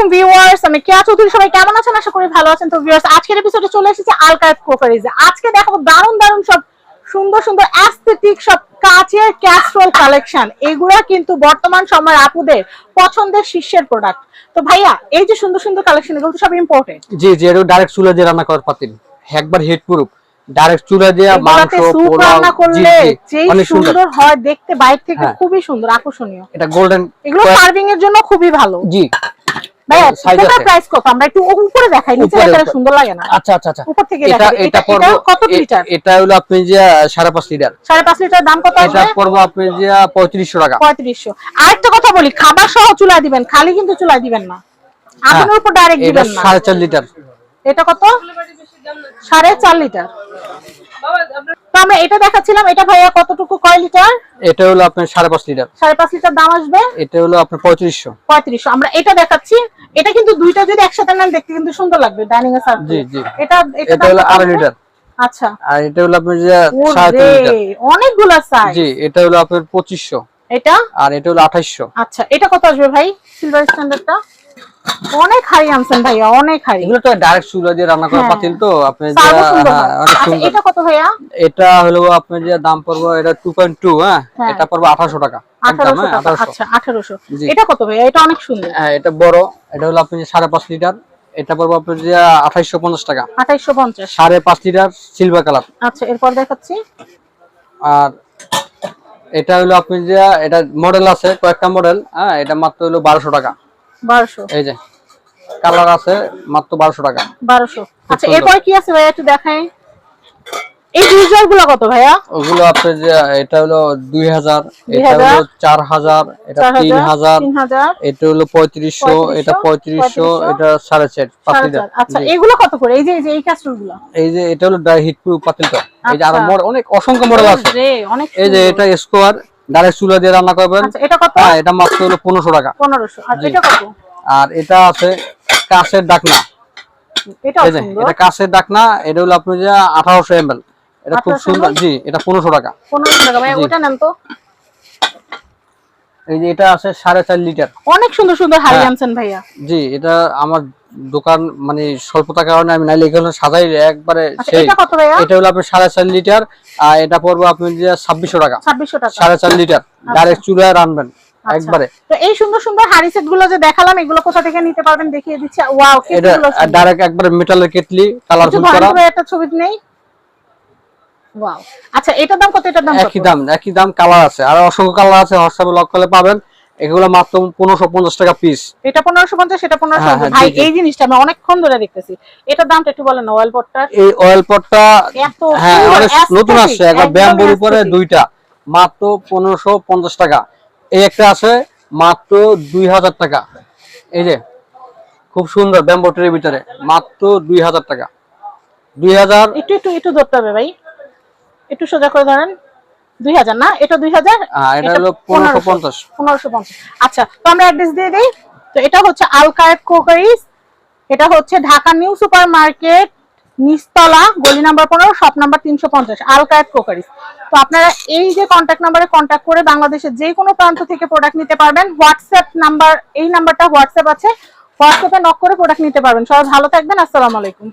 আলাইকুম ভিউয়ার্স আমি কেয়া চৌধুরী। সবাই কেমন আছেন? আশা করি ভালো আছেন। তো ভিউয়ার্স আজকের এপিসোডে চলে এসেছে আলকায়েত ক্রোকারিজে আজকে দেখাবো দারুণ দারুণ সব সুন্দর সুন্দর অ্যাস্থেটিক সব কাচের ক্যাসরোল কালেকশন এগুলা কিন্তু বর্তমান সময়ের আপুদের পছন্দের শীর্ষের প্রোডাক্ট তো ভাইয়া এই যে সুন্দর সুন্দর কালেকশন এগুলো সব ইম্পর্টেন্ট জি জি এটা ডাইরেক্ট চুলা দিয়ে রান্না করার পাতিল। একবার হিট প্রুফ ডাইরেক্ট চুলা দিয়ে মাংস এগুলাতে স্যুপ পোলাও রান্না করলে যেই সুন্দর। সুন্দর হয় দেখতে বাইরে থেকে হ্যাঁ। খুবই সুন্দর আকর্ষণীয়। এটা গোল্ডেন এগুলো সার্ভিং এর জন্য খুবই ভালো। জি। প্রাইস কত? আমরা একটু উপরে দেখাই নিচে উপরে, দেখালে উপরে। সুন্দর লাগে না। আচ্ছা আচ্ছা আচ্ছা। উপর থেকে এটা এটা এটা কত লিটার? এটা হলো আপনি যে সাড়ে পাঁচ লিটার। সাড়ে দাম কত এটা পড়ব আপনি যে টাকা। পঁয়ত্রিশশো। আরেকটা কথা বলি খাবার সহ চুলায় দিবেন খালি কিন্তু চুলায় দিবেন না। আগুনের উপর ডাইরেক্ট এটা দিবেন না। সাড়ে চার লিটার। এটা কত? সাড়ে চার লিটার। তো আমরা এটা দেখাচ্ছিলাম এটা ভাইয়া কতটুকু কয় লিটার? এটা হলো আপনার সাড়ে পাঁচ লিটার। সাড়ে পাঁচ লিটার দাম আসবে? এটা হলো আপনার পঁয়ত্রিশশো। পঁয়ত্রিশশো। আমরা এটা দেখাচ্ছি। এটা কিন্তু দুইটা যদি একসাথে নেন দেখতে কিন্তু সুন্দর লাগবে ডাইনিং এর সার্ভিস জি, জি। এটা এটা হলো আড়াই লিটার। আচ্ছা। আর এটা হলো আপনার যে সাড়ে তিন লিটার। অনেকগুলা সাইজ জি এটা হলো আপনার পঁচিশশো। এটা? আর এটা হলো আঠাইশশো। আচ্ছা এটা কত আসবে ভাই? সিলভার স্ট্যান্ডার্ডটা অনেক হাড়ি আনছেন ভাইয়া অনেক হাড়ি। এগুলো তো ডাইরেক্ট চুলা দিয়ে রান্না করা হ্যাঁ। পাতিল তো আপনি হ্যাঁ, আচ্ছা এটা কত ভাইয়া? এটা হলো আপনার যে দাম পড়ব এটা হ্যাঁ? হ্যাঁ। এটা পড়ব টাকা। আচ্ছা আঠারোশো। জি। এটা কত ভাইয়া? এটা অনেক সুন্দর। হ্যাঁ এটা বড় এটা হলো আপনি যে সাড়ে পাঁচ লিটার। এটা পড়ব আপনার যে আঠাইশশো পঞ্চাশ টাকা। আঠাইশশো পঞ্চাশ। সাড়ে পাঁচ লিটার সিলভার কালার আচ্ছা এরপর দেখাচ্ছি। আর এটা হলো আপনি যে এটা মডেল আছে কয়েকটা মডেল হ্যাঁ এটা মাত্র হলো বারোশো টাকা। বারোশো। এই যে কালার আছে মাত্র টাকা। আচ্ছা এরপর কি আছে ভাইয়া একটু দেখাই। এই ডিজাইনগুলো কত ভাইয়া? ওগুলো যে এটা হলো দুই হাজার এটা হলো চার হাজার এটা চার তিন হাজার তিন হাজার এটা হলো পঁয়ত্রিশশো এটা পঁয়ত্রিশশো এটা। আচ্ছা। এগুলো কত করে? এই যে এই যে এই এই যে এটা হলো ড্রাই হিট প্রুফ পাতিলটা এই যে আরও আচ্ছা। অনেক অসংখ্য মডেল আছে। এই যে এটা স্কোয়ার ডাইরেক্ট চুলা দিয়ে রান্না করবেন। আচ্ছা এটা কত? হ্যাঁ এটা মাত্র হলো পনেরোশো টাকা। আর এটা কত? আর এটা আছে কাঁচের ডাকনা। সুন্দর। এটা কাঁচের ডাকনা এটা হলো আপনি যে আঠারোশো এম এল এটা খুব সুন্দর জি এটা পনেরোশো টাকা। টাকা ভাই ওটা নেন তো। এই যে এটা আছে সাড়ে চার লিটার। অনেক সুন্দর সুন্দর হাড়ি হ্যাঁ। আনছেন ভাইয়া। জি এটা আমার দোকান মানে স্বল্পতার কারণে আমি নাইলে সাজাই একবারে আচ্ছা এটা হলো আপনার সাড়ে চার লিটার আর এটা পড়ব আপনি ছাব্বিশশো টাকা। সাড়ে চার লিটার ডাইরেক্ট চুলায় রানবেন আচ্ছা। একবারে। তো এই সুন্দর সুন্দর হাড়ি সেটগুলো যে দেখালাম এগুলো কোথা থেকে নিতে পারবেন দেখিয়ে দিচ্ছি। ওয়াও এটা ডাইরেক্ট একবারে মেটালের কেটলি কালারফুল করা। একটা ছবি নেই? ওয়াও আচ্ছা এটার দাম কত? এটার দাম একই দাম একই দাম কালার আছে। আর অসংখ্য কালার আছে হোয়াটসঅ্যাপে লক করলে পাবেন। এগুলো মাত্র পনেরোশো পঞ্চাশ টাকা পিস এটা পনেরোশো পঞ্চাশ এটা পনেরোশো হ্যাঁ, হ্যাঁ, ভাই। এই জিনিসটা আমি অনেকক্ষণ ধরে দেখতেছি। এটার দামটা একটু বলেন অয়েল পটটার এই অয়েল পটটা এত হ্যাঁ নতুন আসছে একবার ব্যাম্বুর উপরে দুইটা মাত্র পনেরোশো পঞ্চাশ টাকা। এই একটা আছে মাত্র দুই হাজার টাকা। এই যে খুব সুন্দর ব্যাম্বুটের ভিতরে মাত্র দুই হাজার টাকা। দুই হাজার একটু একটু একটু ধরতে হবে ভাই। একটু সোজা করে ধরেন দুই হাজার না? এটা দুই হাজার পনেরোশো পঞ্চাশ। আচ্ছা তো আমরা অ্যাড্রেস দিয়ে দিই। তো এটা হচ্ছে আলকায়েত কোকারিস এটা হচ্ছে ঢাকা নিউ সুপার মার্কেট নিচতলা গলি নাম্বার পনেরো শপ নাম্বার তিনশো পঞ্চাশ আলকায়েত কোকারিস। তো আপনারা এই যে কন্ট্যাক্ট নাম্বারে কন্ট্যাক্ট করে বাংলাদেশের যে কোনো প্রান্ত থেকে প্রোডাক্ট নিতে পারবেন। হোয়াটসঅ্যাপ নাম্বার এই নাম্বারটা হোয়াটসঅ্যাপ আছে। হোয়াটসঅ্যাপে নক করে প্রোডাক্ট নিতে পারবেন। সবাই ভালো থাকবেন। আসসালামু আলাইকুম।